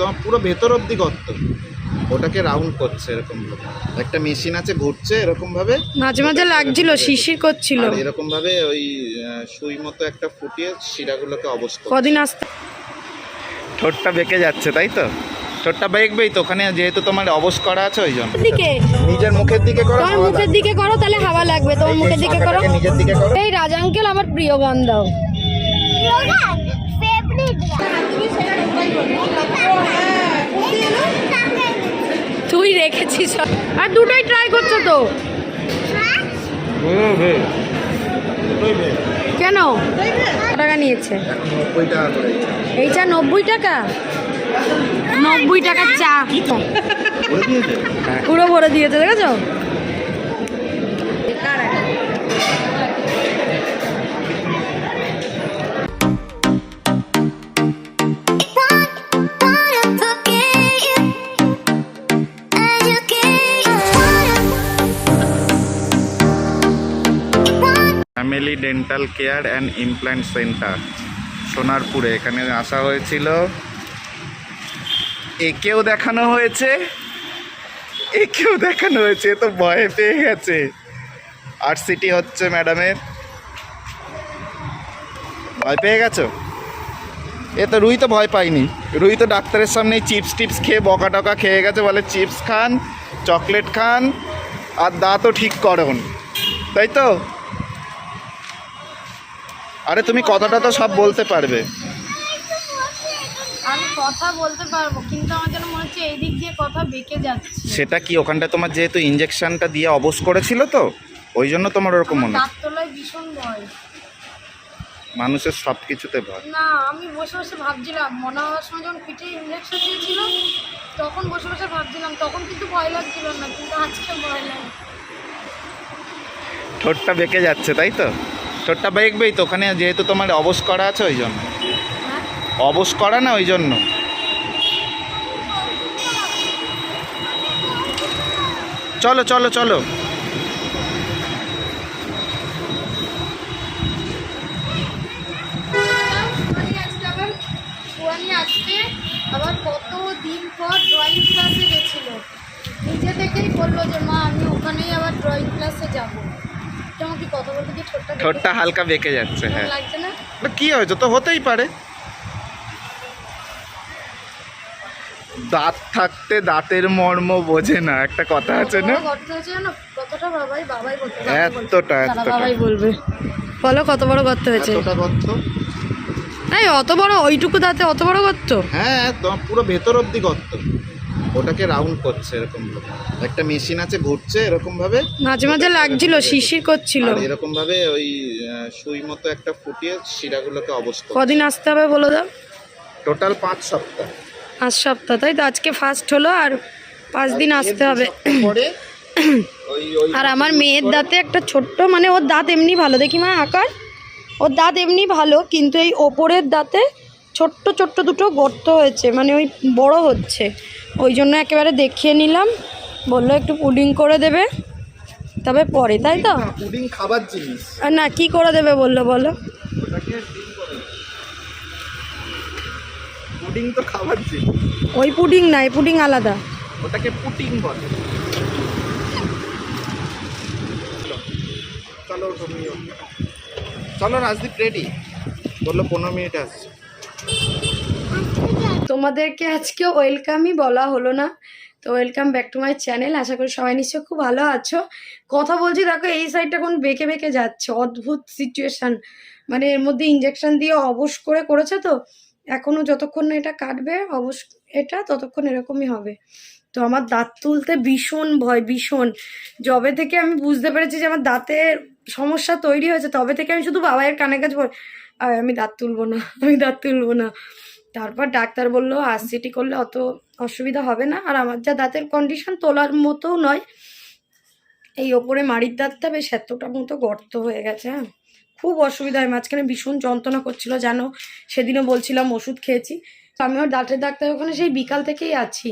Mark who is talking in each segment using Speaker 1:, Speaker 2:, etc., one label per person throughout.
Speaker 1: তোমার পুরো ভেতর অব্দি গর্ত। ওটাকে রাউন্ড করছে এরকম ভাবে একটা মেশিন আছে ঘুরছে এরকম ভাবে
Speaker 2: মাঝে মাঝে লাগছিল শিশির করছিল।
Speaker 1: আর এরকম ভাবে ওই আহ, সুই মতো একটা ফুটিয়ে শিরাগুলোকে অবস্থা
Speaker 2: কদিন আসতে
Speaker 1: ঠোঁটটা বেঁকে যাচ্ছে তাই তো? ঠোঁটটা বেঁকবেই তো ওখানে যেহেতু তোমার অবস করা আছে ওই জন্য।
Speaker 2: দিকে।
Speaker 1: নিজের মুখের দিকে করো
Speaker 2: তোমার মুখের দিকে করো তাহলে হাওয়া লাগবে। তোমার মুখের দিকে করো।
Speaker 1: নিজের দিকে করো।
Speaker 2: এই রাজা আঙ্কেল আমার প্রিয় গান দাও তুই রেখেছিস। আর দুটোই ট্রাই করছ তো। কেন? টাকা নিয়েছে?
Speaker 1: এখন নব্বই টাকা?
Speaker 2: নব্বই টাকা চা। পুরো ভরে দিয়েছে, দেখেছ?
Speaker 1: Family dental care and implant centre সোনারপুরে। এখানে আসা হয়েছিল। একেও দেখানো হয়েছে। একেও দেখানো হয়েছে। তো ভয়ে পেয়ে গেছে। আর সিটি হচ্ছে ম্যাডামের। ভয় পেয়ে গেছো? এ তো রুই তো ভয় পাইনি। রুই তো ডাক্তারের সামনে চিপস টিপস খেয়ে বকা টকা খেয়ে গেছে, বলে চিপস খান, চকলেট খান, আর দাঁতও ঠিক করুন। তাই তো? আরে তুমি কথাটা তো সব বলতে পারবে।
Speaker 2: আমি কথা বলতে পারব কিন্তু আমার যেন মনে হচ্ছে এই দিক দিয়ে কথা বেঁকে যাচ্ছে।
Speaker 1: সেটা কি ওখানটা তোমার যেহেতু ইঞ্জেকশনটা দিয়ে অবশ করেছিল তো ওই জন্য তোমার ওরকম মনে হচ্ছে।
Speaker 2: দাঁত ভীষণ ভয়।
Speaker 1: মানুষের সব কিছুতে ভয়।
Speaker 2: না আমি বসে বসে ভাবছিলাম মনে হওয়ার সময় যখন পিঠে ইঞ্জেকশন দিয়েছিল তখন বসে বসে ভাবছিলাম তখন কিন্তু ভয় লাগছিল না কিন্তু আজকে ভয় লাগে।
Speaker 1: ঠোঁটটা বেঁকে যাচ্ছে তাই তো? ঠোঁটটা বেঁকবেই তো, ওখানে যেহেতু তোমার অবস করা আছে ওই জন্য। অবস করা না ওই জন্য। চলো চলো চলো।
Speaker 2: আবার কত দিন পর ড্রয়িং ক্লাসে গেছিল নিজে থেকেই বলল যে, মা, আমি ওখানেই আবার ড্রয়িং ক্লাসে যাব। ঠোঁটটা
Speaker 1: হালকা বেঁকে যাচ্ছে হ্যাঁ। কি হয়েছে তো হতেই পারে। দাঁত থাকতে দাঁতের মর্ম বোঝে না একটা কথা আছে না। এতটা
Speaker 2: বাবাই বলবে। বলো কত বড় গর্ত হয়েছে? এই অত বড় ওইটুকু দাঁতে অত বড় গর্ত?
Speaker 1: হ্যাঁ পুরো ভেতর অব্দি গর্ত। ওটাকে রাউন্ড করছে এরকম একটা মেশিন আছে ঘুরছে এরকম ভাবে
Speaker 2: মাঝে মাঝে লাগছিল শিশির করছিল।
Speaker 1: আর এরকম ভাবে ওই সুই মতো একটা ফুটিয়ে শিরাগুলোকে অবস্থা
Speaker 2: কদিন আসতে হবে বলে দাও
Speaker 1: টোটাল পাঁচ সপ্তাহ।
Speaker 2: পাঁচ সপ্তাহ তাই তো? আজকে ফার্স্ট হলো আর পাঁচ দিন আসতে হবে। আর আমার মেয়ের দাঁতে একটা ছোট্ট মানে ওর দাঁত এমনি ভালো দেখি মা আকার। ওর দাঁত এমনি ভালো কিন্তু এই ওপরের দাঁতে ছোট্ট ছোট্ট দুটো গর্ত হয়েছে মানে ওই বড় হচ্ছে। ওই জন্য একেবারে দেখিয়ে নিলাম। বলল একটু পুডিং করে দেবে। তবে পরে তাই তো?
Speaker 1: পুডিং খাবার জিনিস।
Speaker 2: না কি করে দেবে বলল বলো।
Speaker 1: পুডিং তো খাবার জিনিস।
Speaker 2: ওই পুডিং না এই পুডিং আলাদা।
Speaker 1: ওটাকে পুটিং বলে। চলো চলো রাজদীপ রেডি বলল পনেরো মিনিট আসছে
Speaker 2: তোমাদেরকে আজকে ওয়েলকামই বলা হলো না। তো welcome back to my channel আশা করি সবাই নিশ্চয়ই খুব ভালো আছো। কথা বলছি দেখো এই সাইডটা কোন বেঁকে বেঁকে যাচ্ছে। অদ্ভুত সিচুয়েশান মানে এর মধ্যে ইঞ্জেকশন দিয়ে অবশ করে করেছে তো। এখনও যতক্ষণ না এটা কাটবে অবশ এটা ততক্ষণ এরকমই হবে। তো আমার দাঁত তুলতে ভীষণ ভয় ভীষণ। যবে থেকে আমি বুঝতে পেরেছি যে আমার দাঁতের সমস্যা তৈরি হয়েছে তবে থেকে আমি শুধু বাবাইয়ের কানে "আয়, আমি দাঁত তুলবো না আমি দাঁত তুলবো না। তারপর ডাক্তার বলল আরসিটি করলে অত অসুবিধা হবে না। আর আমার যা দাঁতের কন্ডিশন তোলার মতোও নয়। এই ওপরে মাড়ির দাঁতটা বেশ এতটা মতো গর্ত হয়ে গেছে হ্যাঁ। খুব অসুবিধা হয়। মাঝখানে ভীষণ যন্ত্রণা করছিল, জানো। সেদিনও বলছিলাম ওষুধ খেয়েছি। তো আমি ওর দাঁতের ডাক্তার ওখানে সেই বিকাল থেকেই আছি।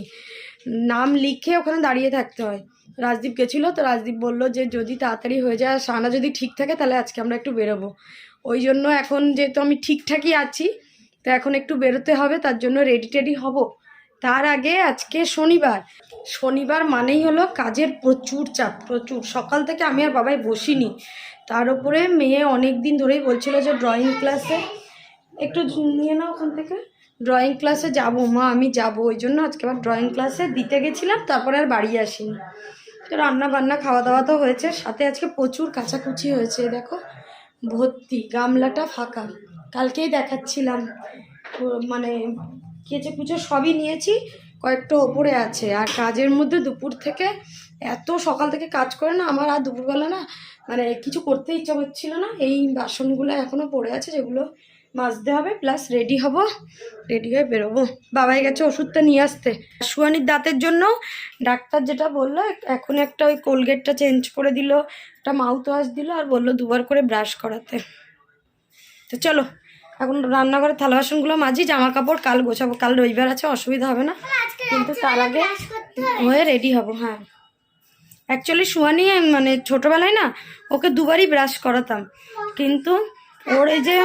Speaker 2: নাম লিখে ওখানে দাঁড়িয়ে থাকতে হয়। রাজদীপ গেছিল তো রাজদীপ বলল যে, যদি তাড়াতাড়ি হয়ে যায় সানা যদি ঠিক থাকে, তাহলে আজকে আমরা একটু বেরোবো। ওই জন্য এখন যেহেতু আমি ঠিকঠাকই আছি তো এখন একটু বেরোতে হবে, তার জন্য রেডি টেডি হব। তার আগে আজকে শনিবার। শনিবার মানেই হলো কাজের প্রচুর চাপ, প্রচুর। সকাল থেকে আমি আর বাবাই বসিনি। তার উপরে মেয়ে অনেক দিন ধরেই বলছিল যে ড্রয়িং ক্লাসে একটু নিয়ে নাও ওখান থেকে। ড্রয়িং ক্লাসে যাব, মা আমি যাব, ওই জন্য আজকে আবার ড্রয়িং ক্লাসে দিতে গেছিলাম, তারপরে আর বাড়ি আসিনি। তো রান্না বান্না খাওয়া দাওয়া তো হয়েছে, সাথে আজকে প্রচুর কাচাকুচি হয়েছে, দেখো। ভর্তি, গামলাটা ফাঁকা। কালকেই দেখাচ্ছিলাম। মানে কেচে কুচে সবই নিয়েছি, কয়েকটা ওপরে আছে। আর কাজের মধ্যে দুপুর থেকে এত সকাল থেকে কাজ করে না, আমার আর দুপুরবেলা না মানে কিছু করতে ইচ্ছা করছিল না। এই বাসনগুলো এখনও পড়ে আছে, যেগুলো মাজতে হবে, প্লাস রেডি হব, রেডি হয়ে বেরোবো। বাবাই গেছে ওষুধটা নিয়ে আসতে। সুয়ানির দাঁতের জন্য ডাক্তার যেটা বলল, এখন একটা ওই কোলগেটটা চেঞ্জ করে দিল, একটা মাউথ ওয়াশ দিল, আর বলল দুবার করে ব্রাশ করাতে। তো চলো এখন রান্নাঘরে থালা বাসনগুলো মাঝি জামা কাপড় কাল গোছাবো কাল রবিবার আছে অসুবিধা হবে না। কিন্তু তার আগে হয়ে রেডি হব হ্যাঁ। অ্যাকচুয়ালি সুয়ানি মানে ছোটোবেলায় না ওকে দুবারই ব্রাশ করাতাম। কিন্তু ওর এই যে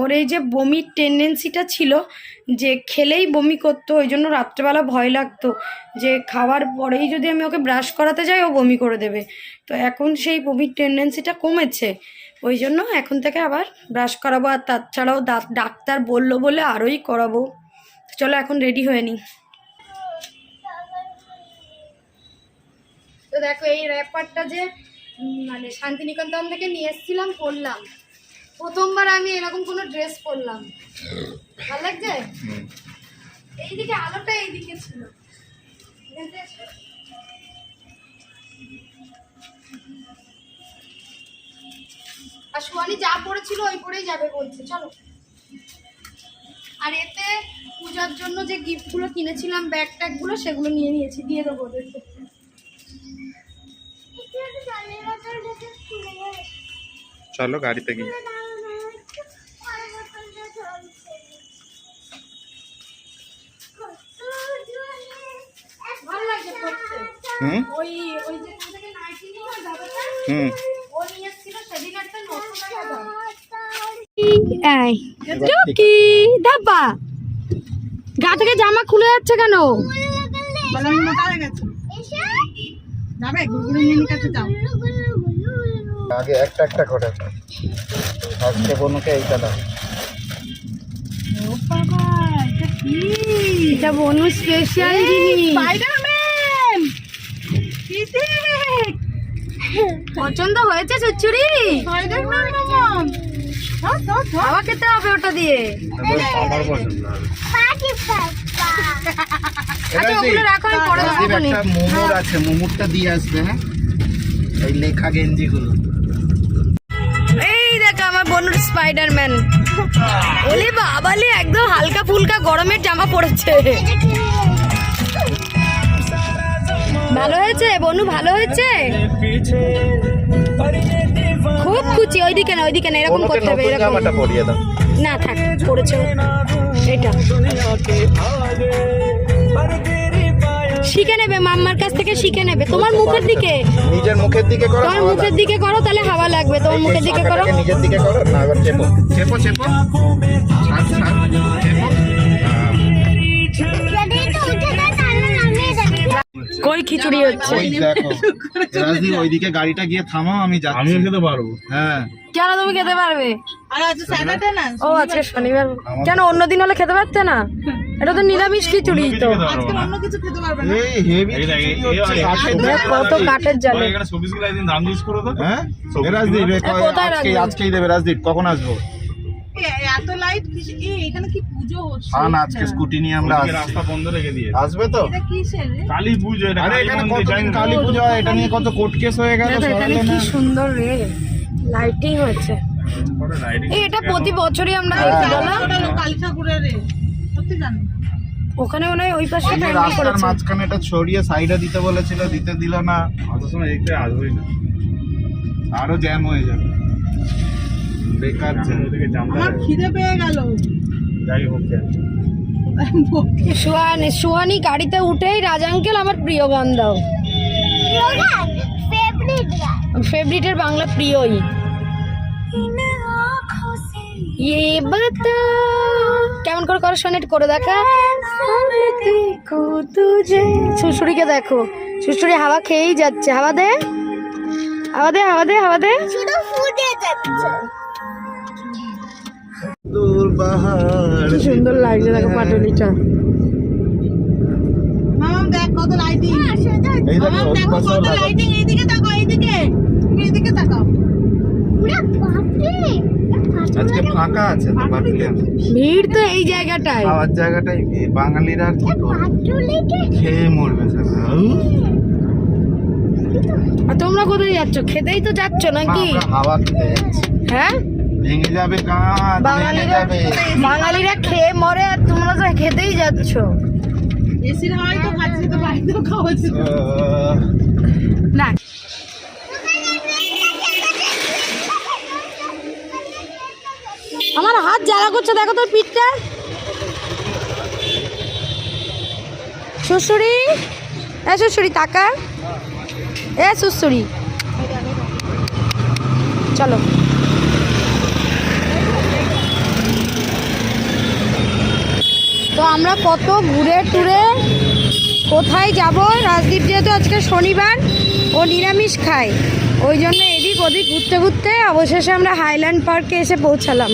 Speaker 2: ওর এই যে বমির টেন্ডেন্সিটা ছিল যে খেলেই বমি করতো ওই জন্য রাত্রেবেলা ভয় লাগতো যে খাওয়ার পরেই যদি আমি ওকে ব্রাশ করাতে যাই ও বমি করে দেবে। তো এখন সেই বমির টেন্ডেন্সিটা কমেছে। ওই জন্য এখন থেকে আবার ব্রাশ করাবো আর তাছাড়াও দাঁত ডাক্তার বলল বলে আরোই করাবো। চলো এখন রেডি হয়ে নিই। তো দেখো এই র্যাপারটা যে মানে শান্তিনিকেতন থেকে নিয়ে এসেছিলাম পরলাম। প্রথমবার আমি এরকম কোনো ড্রেস পরলাম। ভালো লাগছে? এইদিকে আলোটা এইদিকে ছিল। আর সুয়ানি যা পড়েছিল ওই পরেই যাবে বলছে চলো। আর এতে পূজার জন্য যে গিফটগুলো কিনেছিলাম ব্যাগ ট্যাগগুলো সেগুলো নিয়ে নিয়েছি দিয়ে দেবো ওদেরকে।
Speaker 1: চলো গাড়িতে গিয়ে। হুম?
Speaker 2: ওই ওই যে থেকে নাইটি নিয়ে ওই দাদাটা।
Speaker 1: হুম
Speaker 2: ও নিয়ে এসেছিল সেদিন একটা নশো টাকা দাম এই
Speaker 1: এবার ঠিক
Speaker 2: কি? ডাব্বা গা থেকে জামা খুলে যাচ্ছে কেন?
Speaker 1: আগে একটা একটা করে আজকে বনুকে এইটা দাও।
Speaker 2: এটা বনু স্পেশাল জিনিস। পছন্দ হয়েছে চুচুরি খাওয়া খেতে হবে ওটা দিয়ে।
Speaker 1: আমার পছন্দ
Speaker 2: আচ্ছা ওগুলো রাখো আমি পরে দেবো
Speaker 1: একটা মোমোর আছে মোমোরটা দিয়ে আসবে হ্যাঁ? এই লেখা গেঞ্জিগুলো।
Speaker 2: এই দেখো আমার বনুর স্পাইডারম্যান ওলে বাবালে একদম হালকা ফুলকা গরমের জামা পড়েছে ভালো হয়েছে? বনু ভালো হয়েছে? খুশি ওইদিকে না ওইদিকে না এরকম করতে হবে এরকম।
Speaker 1: জামাটা পরিয়ে দাও।
Speaker 2: না থাক পড়েছে এটা। শিখে নেবে মাম্মার কাছ থেকে শিখে নেবে। তোমার মুখের দিকে।
Speaker 1: নিজের মুখের দিকে করো
Speaker 2: তোমার মুখের দিকে করো তাহলে হাওয়া লাগবে। তোমার মুখের দিকে করো।
Speaker 1: নিজের দিকে করো না চেপো। Chapo Chapo.
Speaker 2: কই খিচুড়ি হচ্ছে?
Speaker 1: ওই দেখো রাজদীপ ওইদিকে গাড়িটা গিয়ে থামাও আমি যাচ্ছি।
Speaker 3: আমিও খেতে পারব।
Speaker 1: হ্যাঁ।
Speaker 2: কেন তুমি খেতে পারবে? ও আজকে শনিবার। কেন অন্য দিন হলে খেতে পারতে না? এটা তো নিরামিষ খিচুড়ি তো।
Speaker 3: খেতে পারব না।
Speaker 1: এই হেভি
Speaker 3: এই দেখ, এই- এই- এই-
Speaker 2: কত কাঠের জালে।
Speaker 1: হ্যাঁ?
Speaker 2: কোথায়
Speaker 1: আজকে আজকেই দেবে রাজদীপ। কখন আসব?
Speaker 4: এত লাইট এখানে কি পুজো হচ্ছে?
Speaker 1: হ্যাঁ আজকে স্কুটি নিয়ে আমরা আসছি।
Speaker 3: রাস্তা বন্ধ রেখে দিয়ে
Speaker 1: আসবে তো?
Speaker 4: এটা কিসের
Speaker 3: কালী পুজো এটা
Speaker 1: আরে এখানে
Speaker 3: মন্দির,
Speaker 1: কতদিন
Speaker 3: জানি না।
Speaker 1: কালী পুজো এটা নিয়ে কত কোর্ট কেস হয়ে গেল?
Speaker 2: এখানে কি সুন্দর রে। লাইটিং এটা প্রতি বছরই আমরা। দেখি বলো?
Speaker 4: কালী ঠাকুরের রে। সত্যি জানি
Speaker 2: ওখানে মনে হয় ওই পাশে
Speaker 1: রাস্তার মাঝখানে এটা ছড়িয়ে সাইডে দিতে বলেছিল দিতে দিল না।
Speaker 3: অত সময় দেখতে আসবোই না।
Speaker 1: আরও জ্যাম হয়ে যাবে। বেকার
Speaker 4: আমার খিদে পেয়ে গেল।
Speaker 3: যাই হোক।
Speaker 2: সুহানি সুহানি গাড়িতে উঠেই রাজ আঙ্কেল আমার প্রিয় গান দাও ফেভারিটের বাংলা প্রিয়ই। ইয়ে কেমন করে করো শোনেট করে দেখা। শুশুড়িকে দেখো। শুশুড়ি হাওয়া খেয়েই যাচ্ছে। হাওয়া দে। হাওয়া দে হাওয়া দে হাওয়া দে।
Speaker 5: শুধু ফুটে যাচ্ছে।
Speaker 1: দূর বাহার
Speaker 2: কি সুন্দর লাগছে দেখো পাটুলিটা।
Speaker 4: মামাম দেখ কত লাইটিং
Speaker 1: এই দেখো
Speaker 4: মামাম দেখো
Speaker 1: পাশাও
Speaker 4: কত
Speaker 1: লাগা।
Speaker 4: লাইটিং এইদিকে তাকাও এইদিকে। এইদিকে তাকাও।
Speaker 5: পুরো
Speaker 1: ফাঁকা আছে তো বাটুলি আছে।
Speaker 2: ভিড় তো এই জায়গাটায়
Speaker 1: খাওয়ার জায়গাটাই বাঙালিরা কি খেয়ে মরবে
Speaker 2: আর তোমরা কোথায় যাচ্ছ? খেতেই তো যাচ্ছ নাকি?
Speaker 1: আমরা হাওয়া খেতে যাচ্ছি।
Speaker 2: হ্যাঁ?
Speaker 1: ভেঙে যাবে ভেঙে
Speaker 2: বাঙালিরা
Speaker 1: যাবে।
Speaker 2: বাঙালিরা খেয়ে মরে আর তোমরা তো খেতেই যাচ্ছ।
Speaker 4: এসির হাওয়াই তো খাচ্ছি তো বাড়িতেও।
Speaker 1: আহ,
Speaker 2: না। আমার হাত জ্বালা করছে দেখো তোর পিঠটা। শ্বশুরি এ শ্বশুরি টাকা এ শ্বশুরি চলো। তো আমরা কত ঘুরে টুরে কোথায় যাব? রাজদীপ যেহেতু আজকে শনিবার, ও নিরামিষ খায়। ওই জন্য এদিক ওদিক ঘুরতে ঘুরতে অবশেষে আমরা হাইল্যান্ড পার্কে এসে পৌঁছালাম।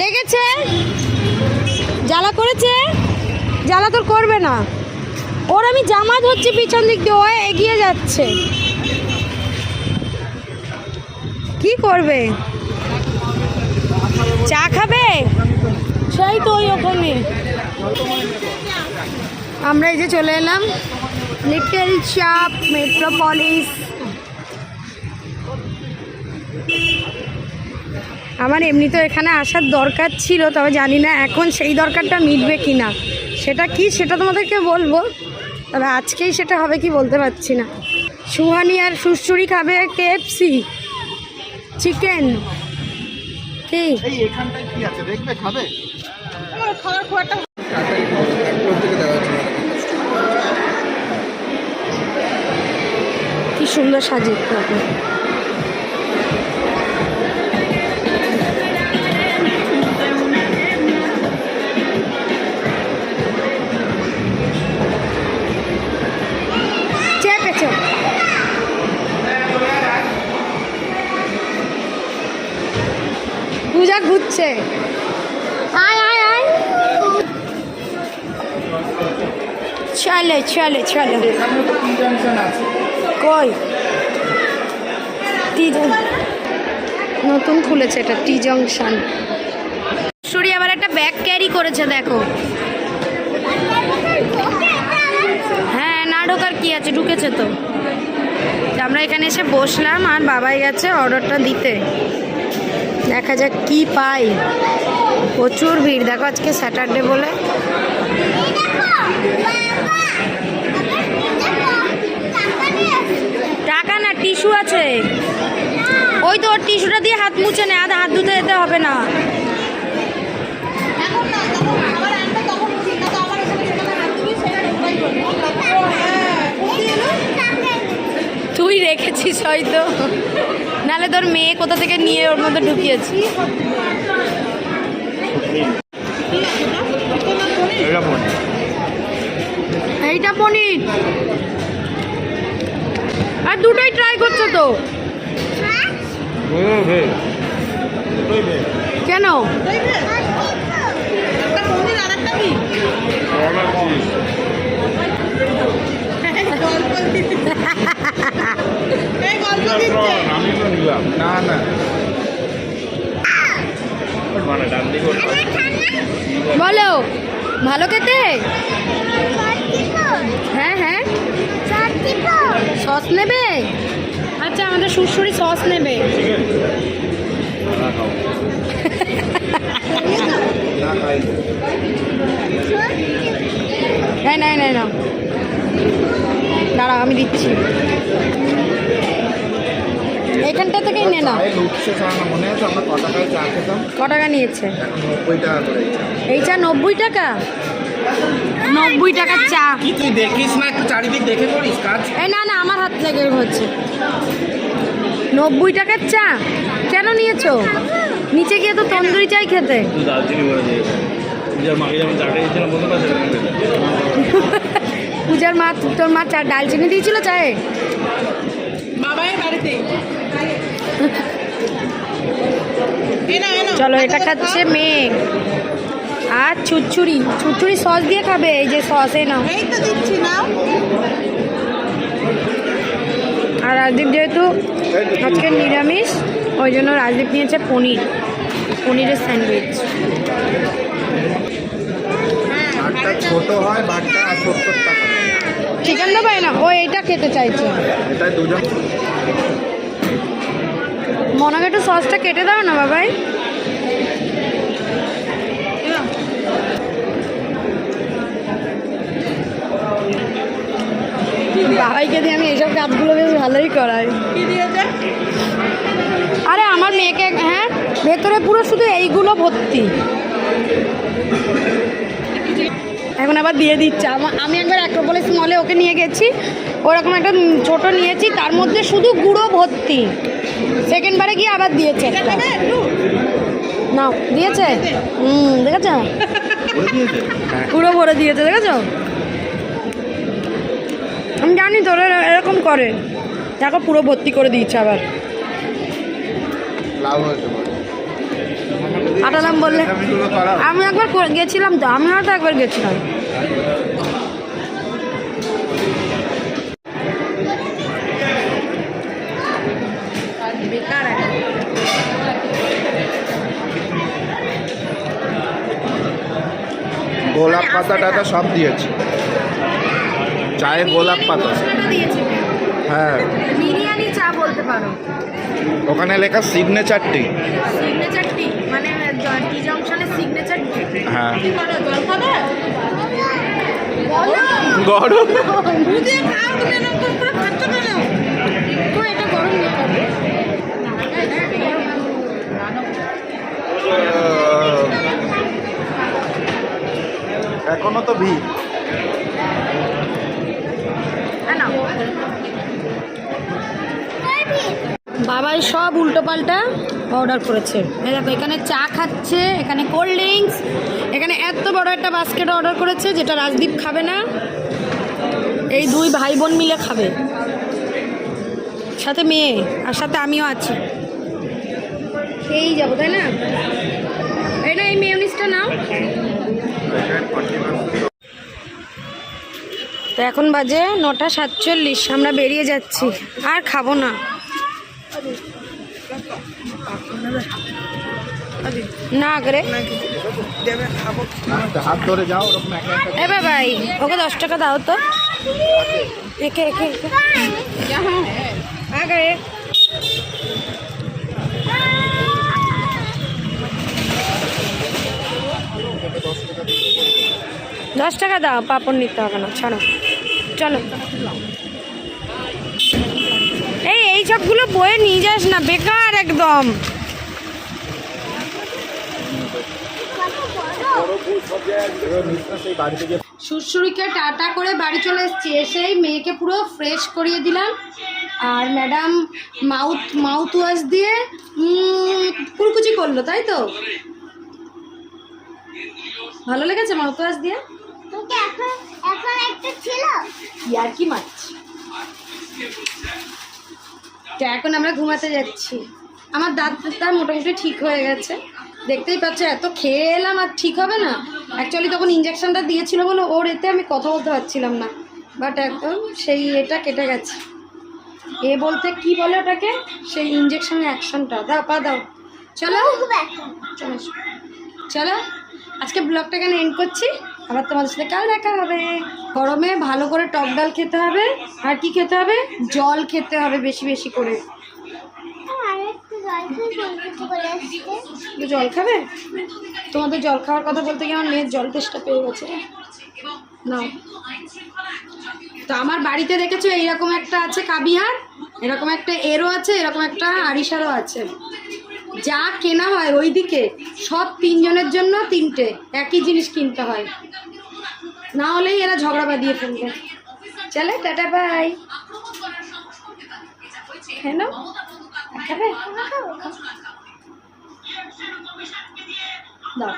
Speaker 2: লেগেছে? জ্বালা করেছে? জ্বালা তোর করবে না। ওর আমি জামা ধরছি পিছন দিক দিয়ে, ও এগিয়ে যাচ্ছে। কি করবে? চা খাবে? সেই তো ওই ওখানে। আমরা এই যে চলে এলাম। লিটল চাপ মেট্রোপলিস। আমার এমনি তো এখানে আসার দরকার ছিল তবে জানি না এখন সেই দরকারটা মিটবে কি না সেটা কি সেটা তোমাদেরকে বলব তবে আজকেই সেটা হবে কি বলতে পারছি না। সুহানি আর সুশ্রুরি খাবে কেএফসি চিকেন। কি?
Speaker 1: এই এখানটায় কি আছে? দেখবে খাবে?
Speaker 4: আমার খুব একটা
Speaker 2: কি সুন্দর সাজিয়ে পূজা আয় আয় আয়। চলে চলে চলে। কই? টি নতুন খুলেছে এটা, টি জংশন। সুরি, আবার একটা ব্যাগ ক্যারি করেছে, দেখো। হ্যাঁ না ঢোকার কি আছে? ঢুকেছে তো। আমরা এখানে এসে বসলাম, আর বাবাই গেছে অর্ডারটা দিতে। দেখা যাক কি পাই। প্রচুর ভিড়। দেখো আজকে স্যাটারডে বলে। টাকা না, টিস্যু আছে। ওই তো ওর টিস্যুটা দিয়ে হাত মুছে নে আর হাত ধুতে যেতে হবে না। তুই রেখেছিস হয়তো। নালে তোর মেয়ে কোথা থেকে নিয়ে ওর মধ্যে ঢুকিয়েছি? এইটা পনির। আর দুটোই ট্রাই করছ তো? কেন?
Speaker 4: একটা পনির আর একটা কি গল্প দিচ্ছে। এই গল্প দিচ্ছে
Speaker 3: আমি তো নিলাম
Speaker 1: না না
Speaker 3: ডান দিকে ওটা।
Speaker 2: বলো ভালো খেতে? হ্যাঁ হ্যাঁ। সস নেবে? আচ্ছা আমাদের সুরসুরি সস নেবে।
Speaker 3: না,
Speaker 2: নাই নাই না দাঁড়াও আমি দিচ্ছি। এখানটা থেকেই নে না।
Speaker 1: মনে ক
Speaker 2: টাকা নিয়েছে?
Speaker 1: এই চা।
Speaker 2: নব্বই টাকা? নব্বই টাকার চা।
Speaker 1: কি তুই দেখিস না একটু চারিদিক দেখে করিস কাজ?
Speaker 2: এই না না আমার হাত লেগে হচ্ছে। নব্বই টাকার চা? কেন নিয়েছো? নিচে গিয়ে তো তন্দুরি চাই খেতে।
Speaker 3: দার্জিলিং মাকে যেমন চাটা
Speaker 2: পূজার মা তোর মা চা ডালচিনি দিয়েছিল চায়ে?
Speaker 4: বাবাই বাড়িতে। না না
Speaker 2: চলো এটা খাচ্ছে মেয়ে। আর ছুরছুরি ছুরছুরি সস দিয়ে খাবে এই যে সস এ নাও।
Speaker 4: নাও।
Speaker 2: আর রাজদীপ যেহেতু আজকে নিরামিষ ওই জন্য রাজদীপ নিয়েছে পনির পনিরের স্যান্ডউইচ।
Speaker 1: ছোট হয় ভাতটা সত্তর টাকা
Speaker 2: চিকেন দেবো না। ও এইটা খেতে চাইছে। মনাকে একটু সসটা কেটে দাও না বাবাই। বাবাইকে দিয়ে আমি এইসব কাজগুলো বেশ ভালোই করাই। আরে আমার মেয়েকে হ্যাঁ ভেতরে পুরো শুধু এইগুলো ভর্তি। এখন আবার দিয়ে দিচ্ছে। আমা- একবার অ্যাক্রোপলিস মলে ওকে নিয়ে গেছি। ওরকম একটা ছোট নিয়েছি, তার মধ্যে শুধু গুঁড়ো ভর্তি। সেকেন্ড বারে গিয়ে আবার দিয়েছে। একটা।
Speaker 4: খাবে একটু
Speaker 2: না, দিয়েছে? হুম, দেখেছ? পুরো ভরে দিয়েছে, দেখেছ? আমি জানি তোর এরকম করে। দেখো, পুরো ভর্তি করে দিয়েছে আবার।
Speaker 1: লাভ হয়েছে
Speaker 2: পাঠালাম বললে? আমি একবার গেছিলাম তো আমি হয়তো একবার গেছিলাম। বেকার
Speaker 1: গোলাপ পাতা টাতা সব দিয়েছে। চায়ে গোলাপ পাতা।
Speaker 2: দিয়েছে।
Speaker 1: হ্যাঁ।
Speaker 2: বিরিয়ানি চা বলতে পারো?
Speaker 1: ওখানে লেখা সিগনেচার টি
Speaker 2: সিগনেচার টি মানে টি জংশনের সিগনেচার টি
Speaker 1: হ্যাঁ। গরম।
Speaker 4: বুঝে খাও তুমি এরকম করে খাচ্ছ কেন
Speaker 2: তো এটা গরম নিয়ে খাবে
Speaker 1: এখনও তো ভিড়
Speaker 2: হ্যাঁ না বাবাই সব উল্টো পাল্টা অর্ডার করেছে দেখো, এখানে চা খাচ্ছে, এখানে কোল্ড ড্রিঙ্কস এখানে এত বড় একটা বাস্কেট অর্ডার করেছে যেটা রাজদীপ খাবে না। এই দুই ভাই বোন মিলে খাবে। সাথে মেয়ে, আর সাথে আমিও আছি। খেয়েই যাব, তাই না? এই না, এই মেয়নিসটা নাও। তো এখন বাজে নটা সাতচল্লিশ, আমরা বেরিয়ে যাচ্ছি। আর খাব না। না ভাই, ওকে দশ টাকা দাও তো। একে দশ টাকা দাও, পাপড় নিতে হবে না ছাড়ো চলো। এই এই সবগুলো বয়ে নিয়ে যাস না, বেকার একদম। সুরসুরিকে টাটা করে বাড়ি চলে এসেছি। এসেই মেয়েকে পুরো ফ্রেশ করিয়ে দিলাম। আর ম্যাডাম মাউথ মাউথ ওয়াশ দিয়ে উম, কুলকুচি করল তাই তো? ভালো লেগেছে মাউথ ওয়াশ দিয়ে
Speaker 5: এখন
Speaker 2: ইয়ার কি মাছ। আমরা ঘুমাতে যাচ্ছি। আমার দাঁতটা মোটামুটি ঠিক হয়ে গেছে। দেখতেই পাচ্ছ, এত খেয়ে এলাম আর ঠিক হবে না। অ্যাকচুয়ালি তখন ইঞ্জেকশনটা দিয়েছিল বলে ওর এতে আমি কথা বলতে পারছিলাম না। বাট একদম সেই এটা কেটে গেছে। এ বলতে কি বলে ওটাকে? সেই ইঞ্জেকশনের অ্যাকশনটা দাও, পা দাও। চলো। চলো চলো। আজকে ব্লগটা কেন এন্ড করছি? আবার তোমাদের সাথে কাল দেখা হবে। গরমে ভালো করে টক ডাল খেতে হবে। আর কি খেতে হবে? জল খেতে হবে বেশি বেশি করে।
Speaker 5: জল
Speaker 2: খাবে? তোমাদের জল খাওয়ার কথা বলতে গিয়ে আমার মেয়ের জল তেষ্টা পেয়ে গেছে। না তো আমার বাড়িতে দেখেছ এইরকম একটা আছে কাবিহার? এরকম একটা এরও আছে এরকম একটা আরিসারও আছে। যা কেনা হয় ওইদিকে সব তিনজনের জন্য তিনটে একই জিনিস কিনতে হয়। না হলেই এরা ঝগড়া বাঁধিয়ে ফেলবে। চলে টাটা বাই হ্যালো খাবে দাও।